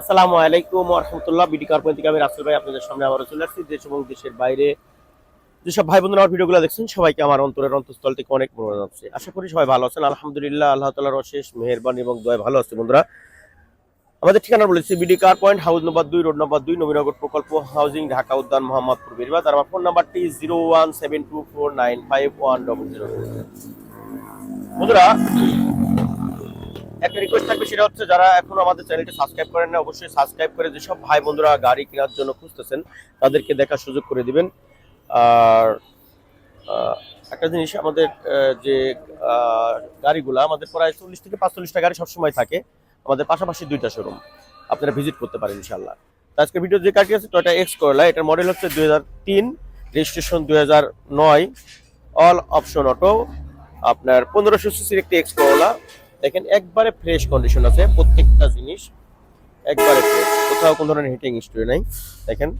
আসসালামু আলাইকুম রহমতুল্লাহ। বিডি থেকে আমি রাসেল ভাই আপনাদের সামনে আবারও চলে আসছি। দেশ এবং দেশের বাইরে যেসব ভাই বন্ধুরা আমার ভিডিওগুলো দেখছেন, সবাইকে আমার অন্তরের অন্তঃস্থল থেকে অনেক মনে যাচ্ছে আশা করি সবাই ভালো আছেন। আলহামদুলিল্লাহ, আল্লাহ তালার অশেষ মেহরবানি এবং দয় ভালো আছে বন্ধুরা। আমাদের ঠিকানা বলেছি BD car point house number দুই রোড নম্বর দুই, নবীনগর প্রকল্প হাউজিং ঢাকা উদ্যান মোহাম্মদপুর বেরিবাদ আর আমার ফোন নাম্বারটি zero one seven two four nine five one double zero বন্ধুরা একটা রিকোয়েস্ট থাকবে সেটা হচ্ছে যারা এখনও আমাদের চ্যানেলটি সাবস্ক্রাইব করেন না অবশ্যই সাবস্ক্রাইব করে যেসব ভাই বন্ধুরা গাড়ি কেনার জন্য খুঁজতেছেন, তাদেরকে দেখার সুযোগ করে দিবেন। আর একটা জিনিস আমাদের যে গাড়িগুলা, আমাদের প্রায় চল্লিশ থেকে পাঁচচল্লিশটা গাড়ি সবসময় থাকে। আমাদের পাশাপাশি দুইটা শোরুম আপনারা ভিজিট করতে পারেন ইনশাল্লাহ আজকে ভিডিও যে গাড়ি আছে টয়টা এক্স করলা এটার মডেল হচ্ছে দুই রেজিস্ট্রেশন দুই হাজার নয় অল অপশন অটো আপনার পনেরোশো সিসির একটি এক্স করলা দেখেন, একবারে ফ্রেশ কন্ডিশন আছে, প্রত্যেকটা জিনিস একবারে ফ্রেশ কোথাও কোনো ধরনের হিটিং হিস্ট্রি নাই। দেখেন,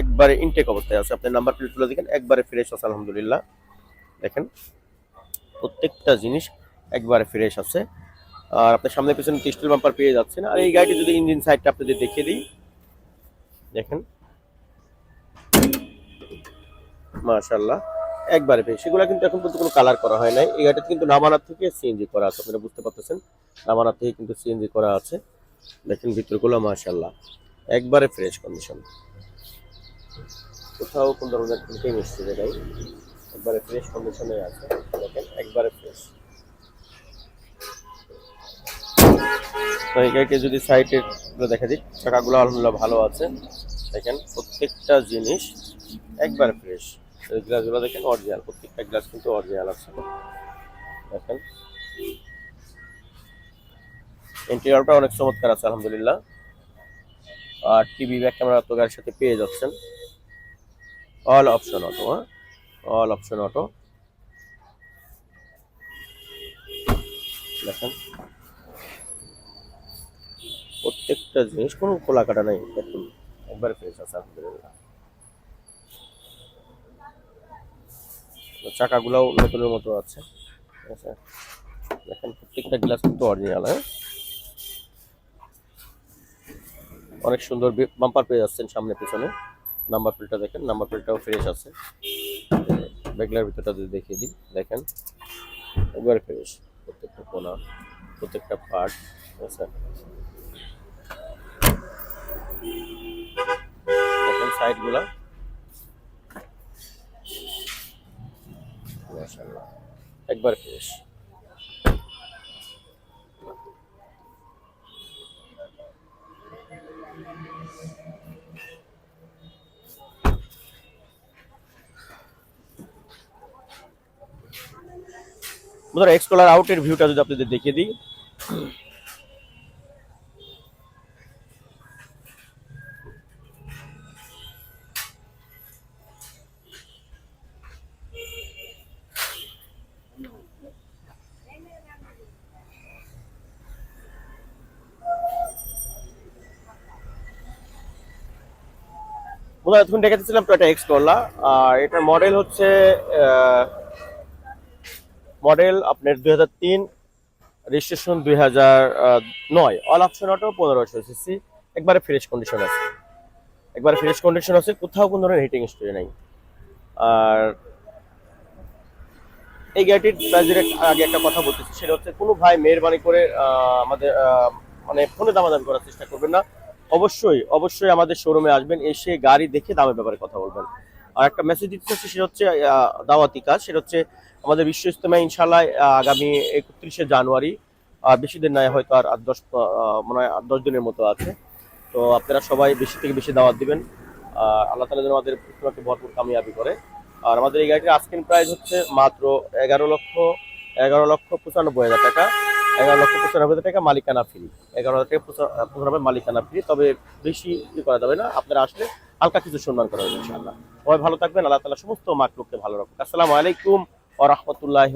একবারে ইনটেক অবস্থায় আছে। আপনার নাম্বার প্লেটগুলো দেখেন, একবারে ফ্রেশ আছে, আলহামদুলিল্লাহ। দেখেন, প্রত্যেকটা জিনিস একবারে ফ্রেশ আছে। আর আপনার সামনে পিছনে টিস্টেল বাম্পার পেয়ে যাচ্ছেন। আর এই গাড়িটি যদি ইঞ্জিন সাইডটা আপনাদের দেখিয়ে দিই। দেখেন মাশাল্লাহ একবারে পেয়ে সেগুলো কিন্তু এখন পর্যন্ত কোনো কালার করা হয় নাই। এই গাড়িটা কিন্তু নামানার থেকে সিএনজি করা আছে, আপনারা বুঝতে পারতেছেন। নামানার থেকে কিন্তু সিএনজি করা আছে। দেখেন ভিতরগুলো মাশাল্লাহ একবারে ফ্রেশ কন্ডিশন কোথাও কোন ধরনের প্রিন্টিং মিস্ত্রি নেই একবারে ফ্রেশ কন্ডিশনে আছে। দেখেন, একবারে ফ্রেশ এই যদি সাইডের দেখা দিই, চাকাগুলো আলহামদুলিল্লাহ ভালো আছে। দেখেন, প্রত্যেকটা জিনিস একবারে ফ্রেশ এই গ্লাসগুলো দেখেন অরিজিনাল প্রত্যেকটা গ্লাস কিন্তু অরিজিনাল আছে। দেখেন। ইন্টেরিয়রটা অনেক চমৎকার আছে, আলহামদুলিল্লাহ। আর টিভি ব্যাক ক্যামেরা তো গাড়ির সাথে পেয়ে যাচ্ছেন। অল অপশন অটো হ্যাঁ? অল অপশন অটো দেখেন। প্রত্যেকটা জিনিস কোনো খোলা কাটা নাই, দেখুন। একবারে ফ্রেশ আছে, আলহামদুলিল্লাহ। চাকাগুলোও নতুনের মতো আছে। ঠিক আছে? দেখেন, প্রত্যেকটা গ্লাস কিন্তু অরিজিনাল হ্যাঁ? অনেক সুন্দর বাম্পার পেয়ে যাচ্ছেন সামনে, পিছনে। নাম্বার প্লেটটা দেখেন নাম্বার প্লেটটাও ফ্রেশ আছে। ব্যাগলার ভিতরটা যদি দেখিয়ে দিই, দেখেন, একবারে ফ্রেশ প্রত্যেকটা কোনা, প্রত্যেকটা পার্ট আছে? দেখেন সাইডগুলা একবার ফ্রেশ বন্ধুরা কলার আউটের ভিউটা যদি আপনাদের দেখিয়ে দিই। বন্ধুরা এতক্ষণ দেখাচ্ছিলাম টয়টা এক্স করলা আর এটার মডেল হচ্ছে মডেল আপনার দুই হাজার তিন রেজিস্ট্রেশন দুই হাজার নয়। অল অপশন অটো পনেরোশো সিসি একবারে ফ্রেশ কন্ডিশন আছে। একবারে ফ্রেশ কন্ডিশন আছে, কোথাও কোনো ধরনের হিটিং স্টোরি নাই। আর এই গাড়িটির প্রাইজের আগে একটা কথা বলতেছি, সেটা হচ্ছে কোনো ভাই মেহরবানি করে আমাদের মানে ফোনে দামাদামি করার চেষ্টা করবেন না। অবশ্যই অবশ্যই আমাদের শোরুমে আসবেন, এসে গাড়ি দেখে দামের ব্যাপারে কথা বলবেন। আর একটা মেসেজ দিতে চাচ্ছি, সেটা হচ্ছে দাওয়াতি কাজ, সেটা হচ্ছে আমাদের বিশ্ব ইস্তেমা ইনশাল্লাহ আগামী একত্রিশে জানুয়ারি বেশি দিন নয়, হয়তো আর আট দশ মনে হয় আট দশ দিনের মতো আছে। তো আপনারা সবাই বেশি থেকে বেশি দাওয়াত দিবেন। আল্লাহ তালা যেন আমাদের ইস্তেমাকে ভরপুর কামিয়াবি করে। আর আমাদের এই গাড়িটির আস্কিং প্রাইস হচ্ছে মাত্র এগারো লক্ষ এগারো লক্ষ পঁচানব্বই হাজার টাকা। এগারো লক্ষ পঁচানব্বই টাকা মালিকানা ফ্রি এগারো হাজার টাকা পঁচানব্বই মালিকানা ফ্রি তবে বেশি ই করা যাবে না। আপনারা আসলে হালকা কিছু সম্মান করা হবে ইনশাআল্লাহ। সবাই ভালো থাকবেন, আল্লাহ তালা সমস্ত মাকলুককে ভালো রাখবেন আসসালামু আলাইকুম ও রহমতুল্লাহি